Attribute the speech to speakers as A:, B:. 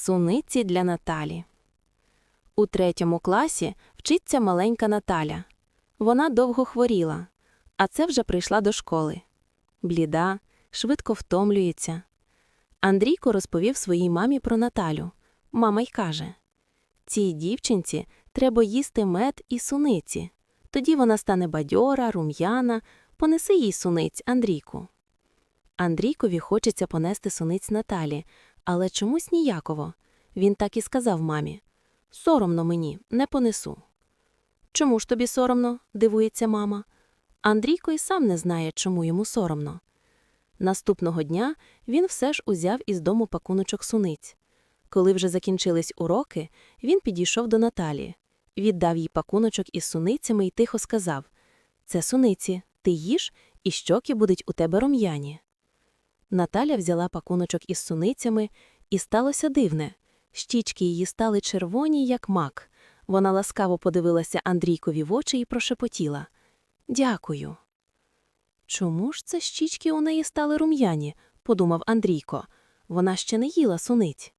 A: Суниці для Наталі. У третьому класі вчиться маленька Наталя. Вона довго хворіла, а це вже прийшла до школи. Бліда, швидко втомлюється. Андрійко розповів своїй мамі про Наталю. Мама й каже: Цій дівчинці треба їсти мед і суниці. Тоді вона стане бадьора, рум'яна, понеси їй суниць, Андрійку. Андрійкові хочеться понести суниць Наталі, але чомусь ніяково. Він так і сказав мамі: Соромно мені, не понесу. Чому ж тобі соромно? дивується мама. Андрійко й сам не знає, чому йому соромно. Наступного дня він все ж узяв із дому пакуночок суниць. Коли вже закінчились уроки, він підійшов до Наталі, віддав їй пакуночок із суницями і тихо сказав: Це суниці, ти їж, і щоки будуть у тебе рум'яні. Наталя взяла пакуночок із суницями, і сталося дивне. Щічки її стали червоні, як мак. Вона ласкаво подивилася Андрійкові в очі і прошепотіла Дякую. Чому ж це щічки у неї стали рум'яні? подумав Андрійко. Вона ще не їла суниць.